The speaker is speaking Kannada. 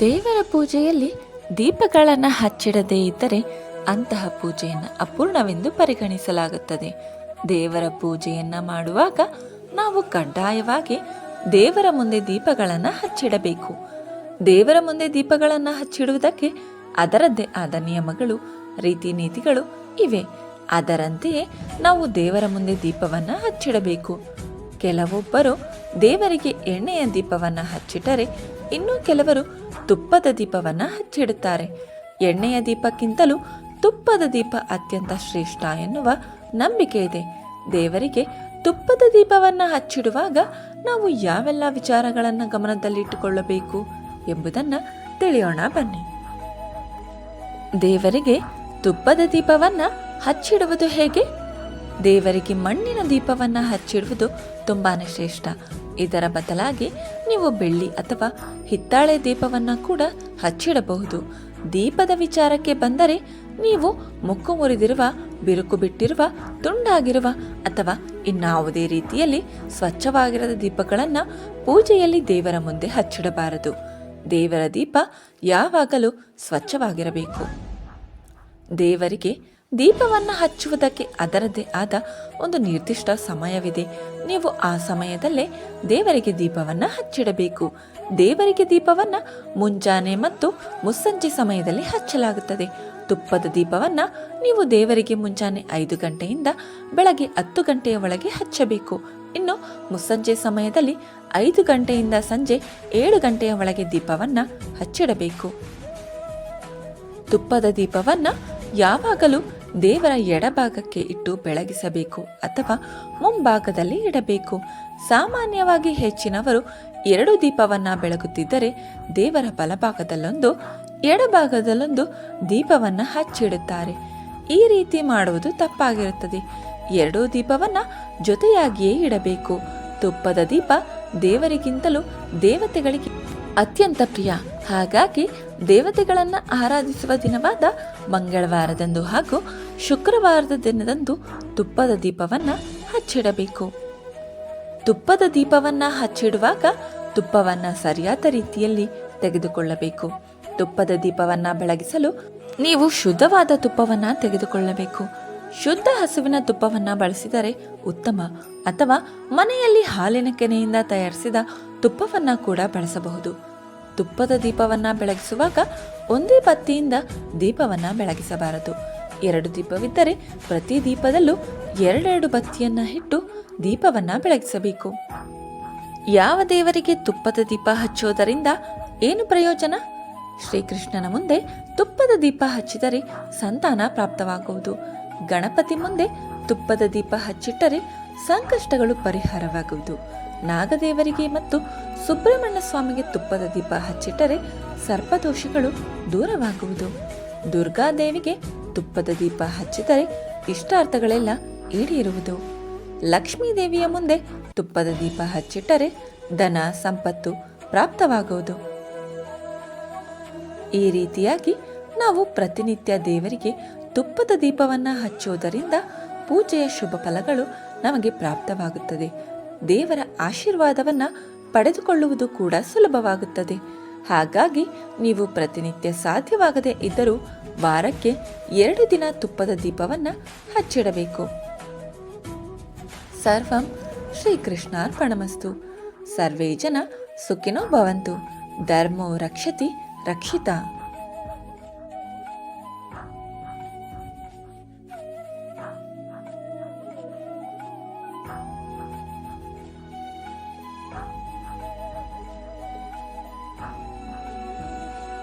ದೇವರ ಪೂಜೆಯಲ್ಲಿ ದೀಪಗಳನ್ನು ಹಚ್ಚಿಡದೇ ಇದ್ದರೆ ಅಂತಹ ಪೂಜೆಯನ್ನು ಅಪೂರ್ಣವೆಂದು ಪರಿಗಣಿಸಲಾಗುತ್ತದೆ. ದೇವರ ಪೂಜೆಯನ್ನು ಮಾಡುವಾಗ ನಾವು ಕಡ್ಡಾಯವಾಗಿ ದೇವರ ಮುಂದೆ ದೀಪಗಳನ್ನು ಹಚ್ಚಿಡಬೇಕು. ದೇವರ ಮುಂದೆ ದೀಪಗಳನ್ನು ಹಚ್ಚಿಡುವುದಕ್ಕೆ ಅದರದ್ದೇ ಆದ ನಿಯಮಗಳು ರೀತಿ ನೀತಿಗಳು ಇವೆ. ಅದರಂತೆಯೇ ನಾವು ದೇವರ ಮುಂದೆ ದೀಪವನ್ನು ಹಚ್ಚಿಡಬೇಕು. ಕೆಲವೊಬ್ಬರು ದೇವರಿಗೆ ಎಣ್ಣೆಯ ದೀಪವನ್ನು ಹಚ್ಚಿಟ್ಟರೆ ಇನ್ನೂ ಕೆಲವರು ತುಪ್ಪದ ದೀಪವನ್ನು ಹಚ್ಚಿಡುತ್ತಾರೆ. ಎಣ್ಣೆಯ ದೀಪಕ್ಕಿಂತಲೂ ತುಪ್ಪದ ದೀಪ ಅತ್ಯಂತ ಶ್ರೇಷ್ಠ ಎನ್ನುವ ನಂಬಿಕೆ ಇದೆ. ದೇವರಿಗೆ ತುಪ್ಪದ ದೀಪವನ್ನು ಹಚ್ಚಿಡುವಾಗ ನಾವು ಯಾವೆಲ್ಲ ವಿಚಾರಗಳನ್ನು ಗಮನದಲ್ಲಿಟ್ಟುಕೊಳ್ಳಬೇಕು ಎಂಬುದನ್ನು ತಿಳಿಯೋಣ ಬನ್ನಿ. ದೇವರಿಗೆ ತುಪ್ಪದ ದೀಪವನ್ನು ಹಚ್ಚಿಡುವುದು ಹೇಗೆ? ದೇವರಿಗೆ ಮಣ್ಣಿನ ದೀಪವನ್ನ ಹಚ್ಚಿಡುವುದು ತುಂಬಾ ಶ್ರೇಷ್ಠ. ಇದರ ಬದಲಾಗಿ ನೀವು ಬೆಳ್ಳಿ ಅಥವಾ ಹಿತ್ತಾಳೆ ದೀಪವನ್ನ ಕೂಡ ಹಚ್ಚಿಡಬಹುದು. ದೀಪದ ವಿಚಾರಕ್ಕೆ ಬಂದರೆ ನೀವು ಮುಕ್ಕು ಮುರಿದಿರುವ, ಬಿರುಕು ಬಿಟ್ಟಿರುವ, ತುಂಡಾಗಿರುವ ಅಥವಾ ಇನ್ನಾವುದೇ ರೀತಿಯಲ್ಲಿ ಸ್ವಚ್ಛವಾಗಿರದ ದೀಪಗಳನ್ನು ಪೂಜೆಯಲ್ಲಿ ದೇವರ ಮುಂದೆ ಹಚ್ಚಿಡಬಾರದು. ದೇವರ ದೀಪ ಯಾವಾಗಲೂ ಸ್ವಚ್ಛವಾಗಿರಬೇಕು. ದೇವರಿಗೆ ದೀಪವನ್ನು ಹಚ್ಚುವುದಕ್ಕೆ ಅದರದೇ ಆದ ಒಂದು ನಿರ್ದಿಷ್ಟ ಸಮಯವಿದೆ. ನೀವು ಆ ಸಮಯದಲ್ಲೇ ದೇವರಿಗೆ ದೀಪವನ್ನು ಹಚ್ಚಿಡಬೇಕು. ದೇವರಿಗೆ ದೀಪವನ್ನು ಮುಂಜಾನೆ ಮತ್ತು ಮುಸ್ಸಂಜೆ ಸಮಯದಲ್ಲಿ ಹಚ್ಚಲಾಗುತ್ತದೆ. ತುಪ್ಪದ ದೀಪವನ್ನು ನೀವು ದೇವರಿಗೆ ಮುಂಜಾನೆ ಐದು ಗಂಟೆಯಿಂದ ಬೆಳಗ್ಗೆ ಹತ್ತು ಗಂಟೆಯ ಒಳಗೆ ಹಚ್ಚಬೇಕು. ಇನ್ನು ಮುಸ್ಸಂಜೆ ಸಮಯದಲ್ಲಿ ಐದು ಗಂಟೆಯಿಂದ ಸಂಜೆ ಏಳು ಗಂಟೆಯ ಒಳಗೆ ದೀಪವನ್ನು ಹಚ್ಚಿಡಬೇಕು. ತುಪ್ಪದ ದೀಪವನ್ನ ಯಾವಾಗಲೂ ದೇವರ ಎಡಭಾಗಕ್ಕೆ ಇಟ್ಟು ಬೆಳಗಿಸಬೇಕು ಅಥವಾ ಮುಂಭಾಗದಲ್ಲಿ ಇಡಬೇಕು. ಸಾಮಾನ್ಯವಾಗಿ ಹೆಚ್ಚಿನವರು ಎರಡು ದೀಪವನ್ನ ಬೆಳಗುತ್ತಿದ್ದರೆ ದೇವರ ಬಲಭಾಗದಲ್ಲೊಂದು, ಎಡಭಾಗದಲ್ಲೊಂದು ದೀಪವನ್ನ ಹಚ್ಚಿಡುತ್ತಾರೆ. ಈ ರೀತಿ ಮಾಡುವುದು ತಪ್ಪಾಗಿರುತ್ತದೆ. ಎರಡೂ ದೀಪವನ್ನ ಜೊತೆಯಾಗಿಯೇ ಇಡಬೇಕು. ತುಪ್ಪದ ದೀಪ ದೇವರಿಗಿಂತಲೂ ದೇವತೆಗಳಿಗೆ ಅತ್ಯಂತ ಪ್ರಿಯ. ಹಾಗಾಗಿ ದೇವತೆಗಳನ್ನ ಆರಾಧಿಸುವ ದಿನವಾದ ಮಂಗಳವಾರದಂದು ಹಾಗೂ ಶುಕ್ರವಾರದ ದಿನದಂದು ತುಪ್ಪದ ದೀಪವನ್ನು ಹಚ್ಚಿಡಬೇಕು. ತುಪ್ಪದ ದೀಪವನ್ನು ಹಚ್ಚಿಡುವಾಗ ತುಪ್ಪವನ್ನು ಸರಿಯಾದ ರೀತಿಯಲ್ಲಿ ತೆಗೆದುಕೊಳ್ಳಬೇಕು. ತುಪ್ಪದ ದೀಪವನ್ನು ಬೆಳಗಿಸಲು ನೀವು ಶುದ್ಧವಾದ ತುಪ್ಪವನ್ನು ತೆಗೆದುಕೊಳ್ಳಬೇಕು. ಶುದ್ಧ ಹಸುವಿನ ತುಪ್ಪವನ್ನು ಬಳಸಿದರೆ ಉತ್ತಮ ಅಥವಾ ಮನೆಯಲ್ಲಿ ಹಾಲಿನ ಕೆನೆಯಿಂದ ತಯಾರಿಸಿದ ತುಪ್ಪವನ್ನು ಕೂಡ ಬಳಸಬಹುದು. ತುಪ್ಪದ ದೀಪವನ್ನ ಬೆಳಗಿಸುವಾಗ ಒಂದೇ ಬತ್ತಿಯಿಂದ ದೀಪವನ್ನ ಬೆಳಗಿಸಬಾರದು. ಎರಡು ದೀಪವಿದ್ದರೆ ಪ್ರತಿ ದೀಪದಲ್ಲೂ ಎರಡೆರಡು ಬತ್ತಿಯನ್ನ ಇಟ್ಟು ದೀಪವನ್ನ ಬೆಳಗಿಸಬೇಕು. ಯಾವ ದೇವರಿಗೆ ತುಪ್ಪದ ದೀಪ ಹಚ್ಚೋದರಿಂದ ಏನು ಪ್ರಯೋಜನ? ಶ್ರೀಕೃಷ್ಣನ ಮುಂದೆ ತುಪ್ಪದ ದೀಪ ಹಚ್ಚಿದರೆ ಸಂತಾನ ಪ್ರಾಪ್ತವಾಗುವುದು. ಗಣಪತಿ ಮುಂದೆ ತುಪ್ಪದ ದೀಪ ಹಚ್ಚಿಟ್ಟರೆ ಸಂಕಷ್ಟಗಳು ಪರಿಹಾರವಾಗುವುದು. ನಾಗದೇವರಿಗೆ ಮತ್ತು ಸುಬ್ರಹ್ಮಣ್ಯ ಸ್ವಾಮಿಗೆ ತುಪ್ಪದ ದೀಪ ಹಚ್ಚಿಟ್ಟರೆ ಸರ್ಪದೋಷಗಳು ದೂರವಾಗುವುದು. ದುರ್ಗಾದೇವಿಗೆ ತುಪ್ಪದ ದೀಪ ಹಚ್ಚಿದರೆ ಇಷ್ಟಾರ್ಥಗಳೆಲ್ಲ ಈಡೇರುವುದು. ಲಕ್ಷ್ಮೀ ದೇವಿಯ ಮುಂದೆ ತುಪ್ಪದ ದೀಪ ಹಚ್ಚಿಟ್ಟರೆ ಧನ, ಸಂಪತ್ತು ಪ್ರಾಪ್ತವಾಗುವುದು. ಈ ರೀತಿಯಾಗಿ ನಾವು ಪ್ರತಿನಿತ್ಯ ದೇವರಿಗೆ ತುಪ್ಪದ ದೀಪವನ್ನು ಹಚ್ಚುವುದರಿಂದ ಪೂಜೆಯ ಶುಭ ಫಲಗಳು ನಮಗೆ ಪ್ರಾಪ್ತವಾಗುತ್ತದೆ. ದೇವರ ಆಶೀರ್ವಾದವನ್ನು ಪಡೆದುಕೊಳ್ಳುವುದು ಕೂಡ ಸುಲಭವಾಗುತ್ತದೆ. ಹಾಗಾಗಿ ನೀವು ಪ್ರತಿನಿತ್ಯ ಸಾಧ್ಯವಾಗದೇ ಇದ್ದರೂ ವಾರಕ್ಕೆ ಎರಡು ದಿನ ತುಪ್ಪದ ದೀಪವನ್ನು ಹಚ್ಚಿಡಬೇಕು. ಸರ್ವಂ ಶ್ರೀಕೃಷ್ಣಾರ್ಪಣಮಸ್ತು. ಸರ್ವೇ ಜನ ಸುಖಿನೋ ಭವಂತು. ಧರ್ಮೋ ರಕ್ಷತಿ ರಕ್ಷಿತ.